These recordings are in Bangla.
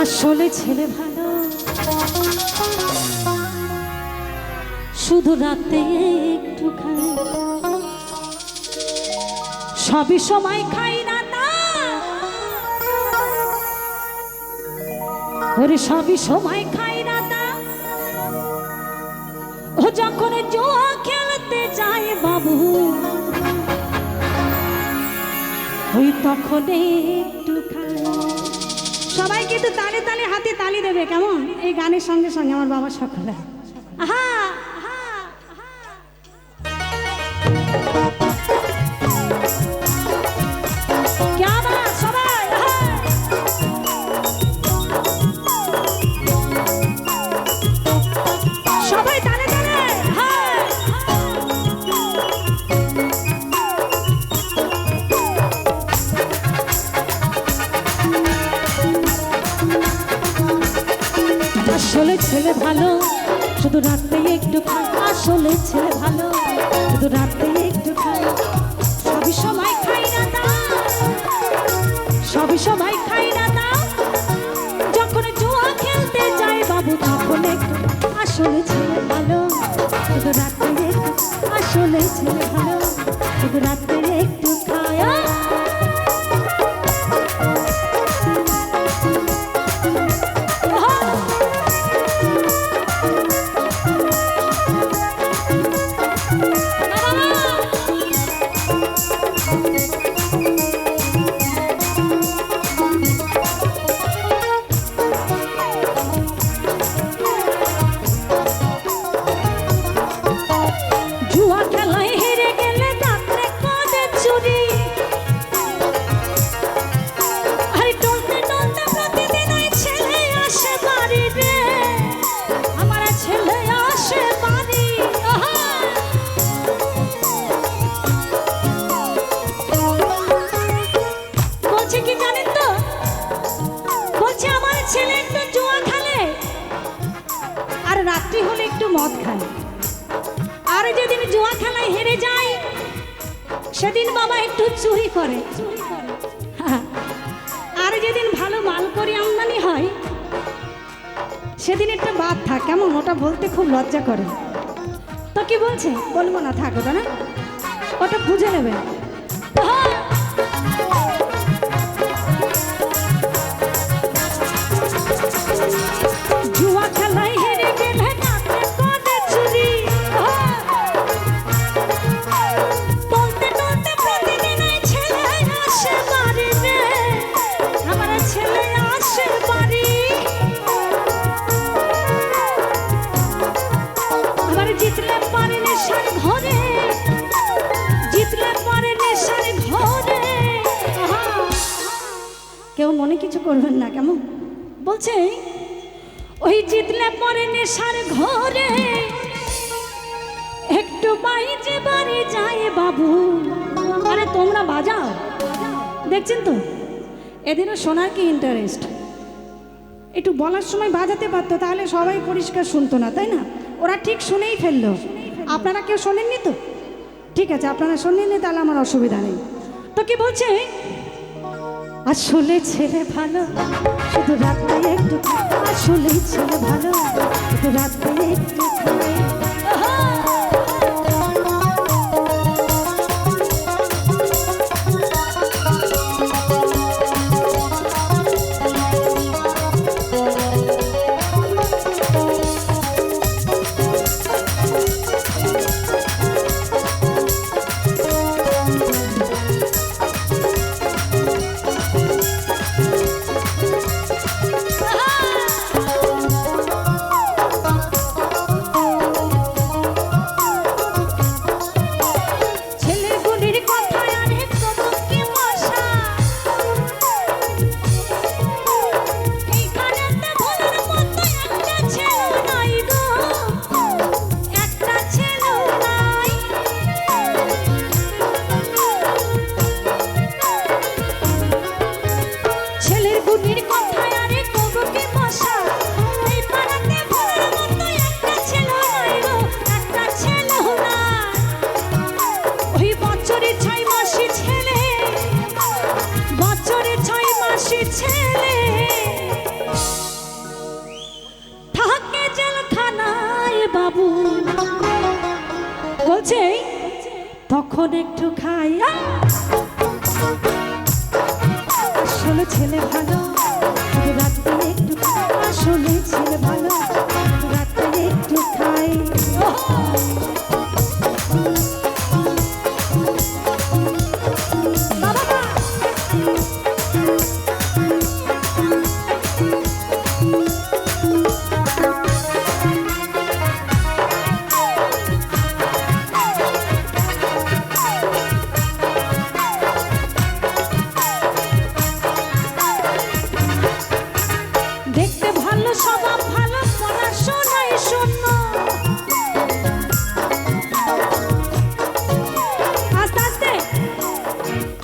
আসলে ছেলে ভালো। শুধু রাতে একটু খাই সবই সময় খাই না ওরে সবই সময় খাই না ও যখন জোয়া খেলতে যায় বাবু, ওই তখন একটু খাই সবাই কিন্তু তালে তালে হাতে তালি দেবে, কেমন এই গানের সঙ্গে সঙ্গে আমার বাবা সকলে আহা। আসলে ছেলে ভালো, শুধু রাতে একটু খাই আসলে ছেলে ভালো, শুধু রাতে একটু খাই সবই সময় খাই না তা। সবই সময় খাই না তা। যখন জুয়া খেলতে যাই বাবু, তখন একটু আসলে ছেলে ভালো। শুধু রাতে একটু আসলে ছেলে ভালো। শুধু রাতে একটু হলে একটু মদ খায় আর যেদিন জুয়া খেলায় হেরে যায়, সেদিন বাবা একটু চুরি করে। আর যেদিন ভালো মাল করে আমদানি হয়, সেদিন একটা বাদ থাক। কেমন? ওটা বলতে খুব লজ্জা করে। তো কি বলছে? বলব না, থাক ওটা না। ওটা বুঝে নেবে। জিতলে পারে নেশার ঘরে জিতলে পারে নেশার ঘরে। কেউ মনে কিছু করবেন না, কেমন? বলছে, ওই জিতলে পরে নেশার ঘরে, একটু বাইজে বাড়ি যায় বাবু। আরে, তোমরা বাজাও। দেখছেন তো এদিনও শোনার কি ইন্টারেস্ট একটু বলার সময় বাজাতে পারতো, তাহলে সবাই পরিষ্কার শুনতো না, তাই না? ওরা ঠিক শুনেই ফেলল। আপনারা কেউ শোনেননি তো? ঠিক আছে, আপনারা শোনেননি, তাহলে আমার অসুবিধা নেই। তো কি বলছে? আসলে ছেলে ভালো, শুধু রাত্রে একটু। আসলে ছেলে ভালো, শুধু রাত্রে একটু ছেলে। থাকে জেলখানায় বাবু। বলছে তখন একটু খাইয়া আসলে ছেলে ভালো রাত্রে একটু আসলে ছেলে ভালো রাত্রে একটু খাই।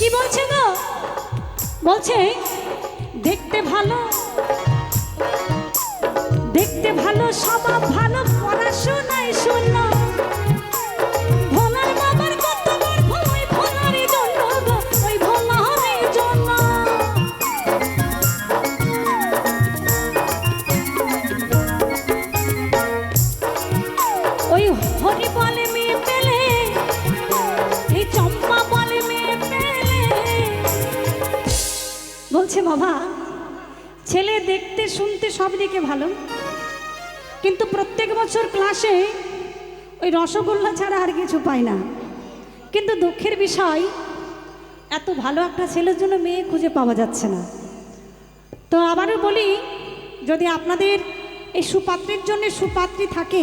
কি বলছে গো? বলছে দেখতে ভালো দেখতে ভালো স্বভাব ভালো পড়াশোনায় শূন্য বলছে বাবা ছেলে দেখতে, শুনতে সব দিকে ভালো। কিন্তু প্রত্যেক বছর ক্লাসে ওই রসগোল্লা ছাড়া আর কিছু পায় না। কিন্তু দুঃখের বিষয়, এত ভালো একটা ছেলের জন্য মেয়ে খুঁজে পাওয়া যাচ্ছে না। তো আবারও বলি, যদি আপনাদের এই সুপাত্রের জন্য সুপাত্রী থাকে,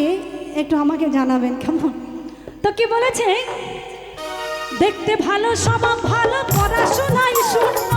একটু আমাকে জানাবেন কেমন? তো কি বলেছে? দেখতে ভালো, স্বভাব ভালো, পড়াশোনায় শূন্য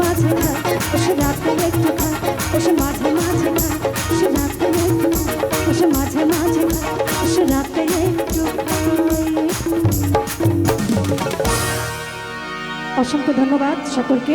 মাঝে খায় ওসে রাত্রে একটু খায় ওসে মাঝে মাঝে খায় ওসে রাত্রে একটু ওসে মাঝে মাঝে একটু অসংখ্য ধন্যবাদ সকলকে।